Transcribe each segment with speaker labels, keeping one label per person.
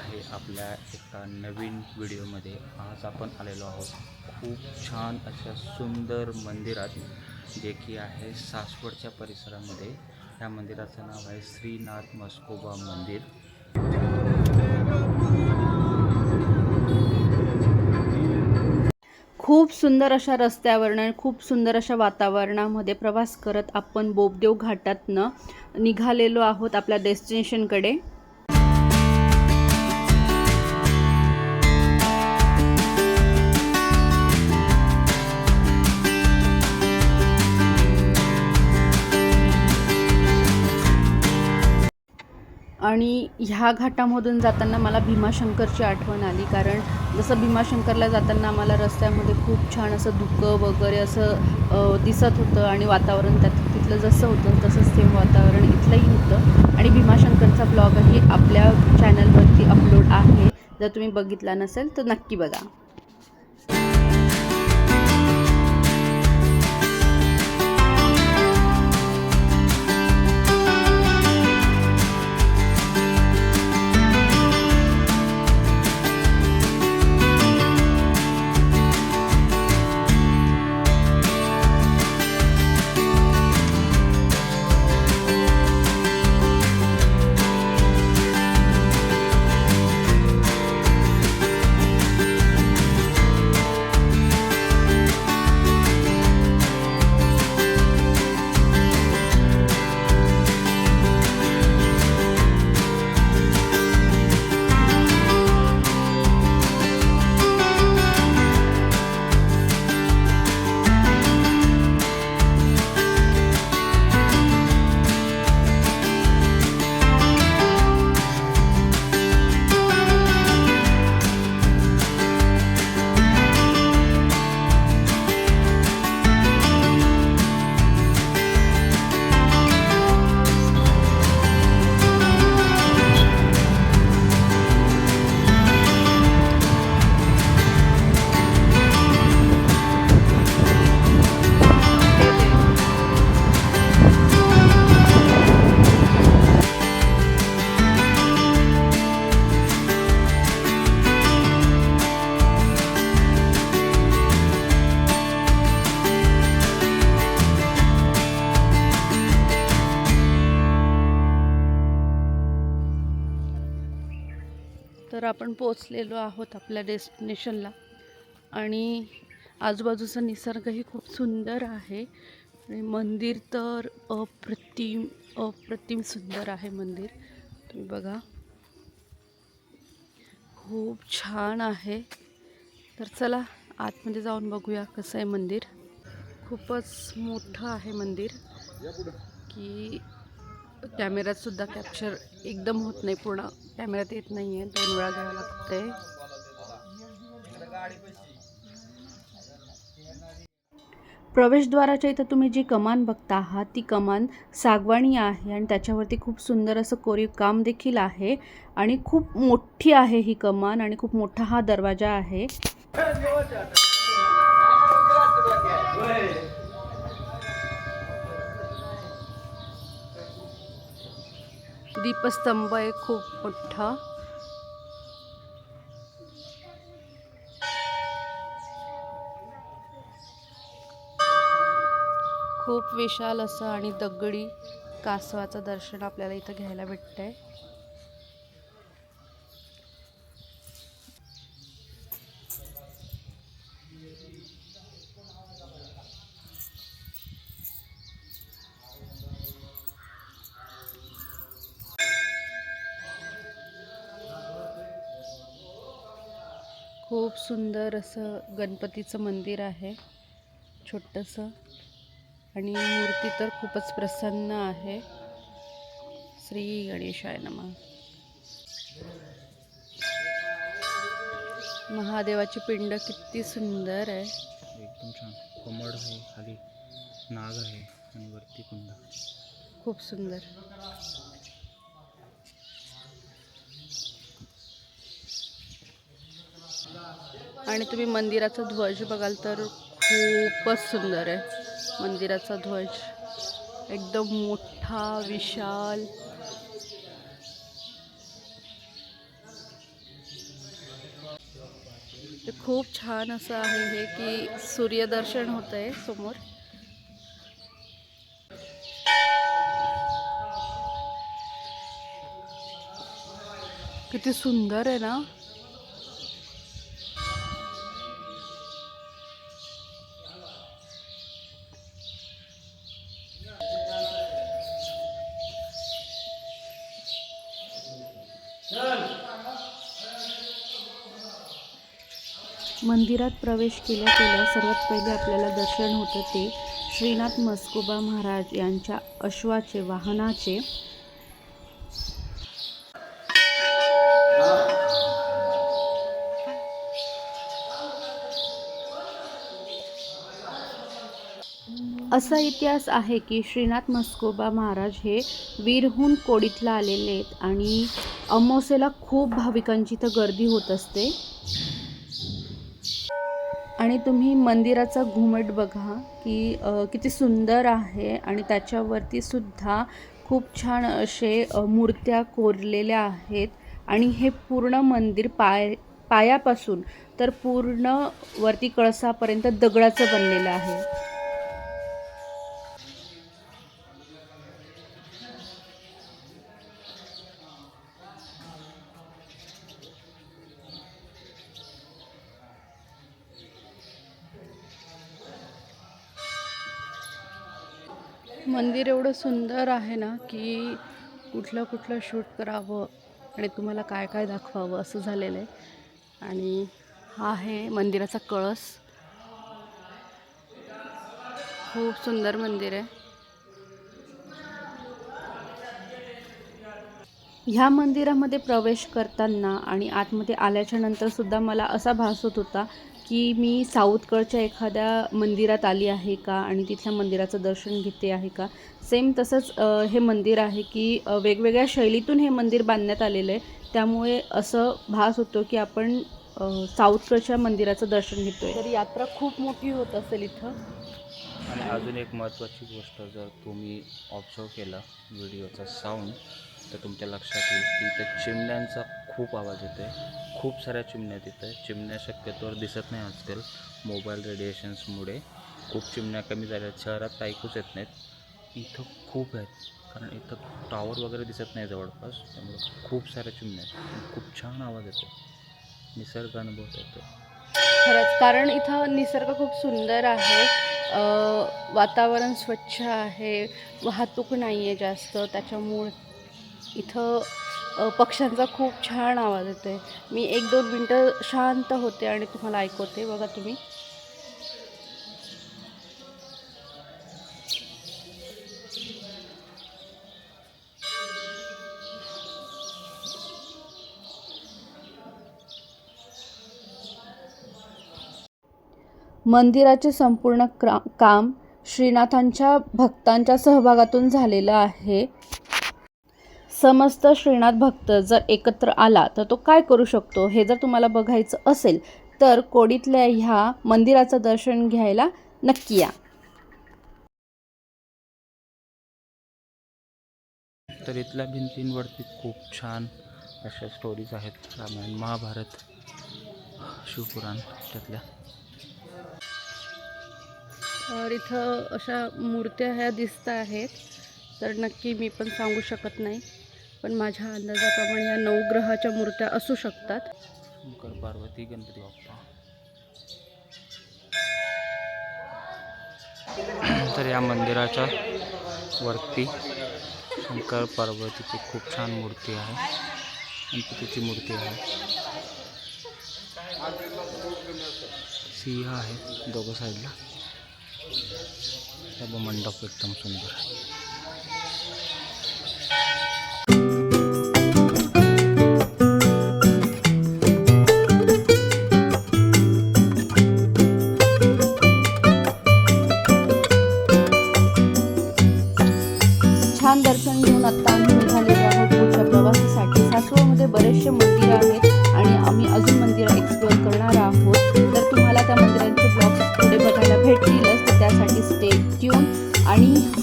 Speaker 1: आहे आपल्या एका नवीन व्हिडिओमध्ये. आज आपण आलेलो आहोत खूप छान अशा सुंदर मंदिरात जे की आहे सासवडच्या परिसरामध्ये. ह्या मंदिराचं नाव आहे श्रीनाथ मस्कोबा मंदिर.
Speaker 2: खूप सुंदर अशा रस्त्यावरनं खूप सुंदर अशा वातावरणामध्ये प्रवास करत आपण बोबदेव घाटातनं निघालेलो आहोत आपल्या डेस्टिनेशनकडे. आणि ह्या घाटामधून जाताना मला भीमाशंकरची आठवण आली. कारण जसं भीमाशंकरला जाताना आम्हाला रस्त्यामध्ये खूप छान असं धुकं वगैरे असं दिसत होतं आणि वातावरण त्यात तिथलं जसं होतं तसंच ते वातावरण इथलंही होतं. आणि भीमाशंकरचा ब्लॉगही आपल्या चॅनलवरती अपलोड आहे. जर तुम्ही बघितला नसेल तर नक्की बघा. तर आपण पोचलेलो आहोत आपल्या डेस्टिनेशनला. आणि आजूबाजूचा निसर्गही खूप सुंदर आहे. आणि मंदिर तर अप्रतिम अप्रतिम सुंदर आहे मंदिर. तुम्ही बघा. खूप छान आहे. तर चला आतमध्ये जाऊन बघूया कसं आहे मंदिर. खूपच मोठं आहे मंदिर. की कॅमेऱ्यात सुद्धा कॅप्चर एकदम होत नाही पूर्ण. कॅमेऱ्यात येत नाही आहे दोन वेळा घ्यावं लागतंय. प्रवेशद्वाराच्या इथं तुम्ही जी कमान बघता आहात ती कमान सागवाणी आहे आणि त्याच्यावरती खूप सुंदर असं कोरीव काम देखील आहे आणि खूप मोठी आहे ही कमान आणि खूप मोठा हा दरवाजा आहे. दीपस्तंभ आहे खूप मोठा. खूप विशाल असं आणि दगडी कासवाचं दर्शन आपल्याला इथं घ्यायला भेटतंय. खूप सुंदर असं गणपतीचं मंदिर आहे छोटंसं. आणि मूर्ती तर खूपच प्रसन्न आहे. श्री गणेशाय नमः. महादेवाची पिंड किती सुंदर आहे.
Speaker 1: एकदम छान. कमळ आहे खाली नाग आहे आणि वरती कुंड.
Speaker 2: खूप सुंदर. आणि तुम्ही मंदिराचा ध्वज बघाल तर खूपच सुंदर आहे. मंदिराचा ध्वज एकदम मोठा विशाल. खूप छान असं आहे हे की सूर्यदर्शन होत आहे समोर. किती सुंदर आहे ना? मंदिरात प्रवेश केल्या केल्या सर्वात पहिले आपल्याला दर्शन होतं ते श्रीनाथ मस्कोबा महाराज यांच्या अश्वाचे वाहनाचे असा इतिहास आहे की श्रीनाथ मस्कोबा महाराज हे वीरहून कोडीतला आलेले आहेत आणि अमावस्येला खूप भाविकांची इथं गर्दी होत असते. आणि तुम्ही मंदिराचा घुमट बघा की किती सुंदर आहे आणि त्याच्यावरती सुद्धा खूप छान असे मूर्त्या कोरलेल्या आहेत. आणि हे पूर्ण मंदिर पाय पायापासून तर पूर्ण वरती कळसापर्यंत दगडाचं बनलेलं आहे. मंदिर एवढं सुंदर आहे ना की कुठलं कुठलं शूट करावं आणि तुम्हाला काय काय दाखवावं असं झालेलं आहे. आणि हा आहे मंदिराचा कळस. खूप सुंदर मंदिर आहे. ह्या मंदिरामध्ये प्रवेश करताना आणि आतमध्ये आल्याच्यानंतर सुद्धा मला असा भास होत होता की मी साऊथकडच्या एखाद्या मंदिरात आली आहे का आणि तिथल्या मंदिराचं दर्शन घेते आहे का? सेम तसंच हे मंदिर आहे की वेगवेगळ्या शैलीतून हे मंदिर बांधण्यात आलेलं आहे. त्यामुळे असं भास होतो की आपण साऊथकडच्या मंदिराचं दर्शन घेतोय. तर यात्रा खूप मोठी होत असेल इथं.
Speaker 1: आणि अजून एक महत्त्वाची गोष्ट जर तुम्ही ऑब्झर्व केलं व्हिडिओचा साऊंड तर तुमच्या लक्षात येईल की इथं चिमण्यांचा खूप आवाज येतो आहे खूप साऱ्या चिमण्या तिथं चिमण्या शक्यतोवर दिसत नाही आजकाल. मोबाईल रेडिएशन्समुळे खूप चिमण्या कमी झाल्या आहेत शहरात तर ऐकूच येत नाहीत. इथं खूप आहेत. कारण इथं टॉवर वगैरे दिसत नाही जवळपास. त्यामुळे खूप साऱ्या चिमण्या आहेत. खूप छान आवाज येतो निसर्ग अनुभव येतो
Speaker 2: खरंच. कारण इथं निसर्ग खूप सुंदर आहे. वातावरण स्वच्छ आहे. वाहतूक नाही आहे जास्त. त्याच्यामुळे इथं पक्ष्यांचा खूप छान आवाज येतो आहे मी एक दोन मिनटं शांत होते आणि तुम्हाला ऐकवते. बघा तुम्ही. मंदिराचे संपूर्ण क्रा काम श्रीनाथांच्या भक्तांच्या सहभागातून झालेलं आहे. समस्त श्रीनाथ भक्त जर एकत्र आला तर तो काय करू शकतो? हे जर तुम्हाला बघायचं असेल तर कोडीतल्या ह्या मंदिराचं दर्शन घ्यायला नक्की या.
Speaker 1: तर इथल्या भिंतींवरती खूप छान अशा स्टोरीज आहेत. रामायण महाभारत शिवपुराण त्यातल्या.
Speaker 2: तर इथं अशा मूर्त्या ह्या दिसत आहेत. तर नक्की मी पण सांगू शकत नाही. पण माझ्या अंदाजाप्रमाणे ह्या नवग्रहाच्या मूर्त्या असू शकतात.
Speaker 1: शंकर पार्वती गणपती बाप्पा. तर या मंदिराच्या वरती शंकर पार्वतीची खूप छान मूर्ती आहे. गणपतीची मूर्ती आहे. सिंह आहे दोघं साईडला. सर्व मंडप एकदम सुंदर आहे.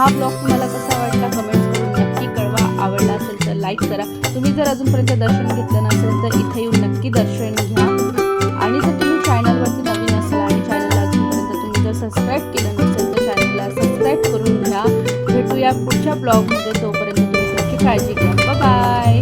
Speaker 2: हा ब्लॉग तुम्हाला कसा वाटला कमेंट करून नक्की कळवा. आवडला असेल तर लाईक करा. तुम्ही जर अजूनपर्यंत दर्शन घेतलं नसेल तर इथे येऊन नक्की दर्शन घ्या. आणि जर तुम्ही चॅनलवरती नवीन असाल आणि चॅनलला अजूनपर्यंत तुम्ही जर सबस्क्राईब केलं नसेल तर चॅनलला सबस्क्राईब करून घ्या. भेटूया पुढच्या ब्लॉगमध्ये. तोपर्यंत तुम्ही नक्की काळजी घ्या. बाय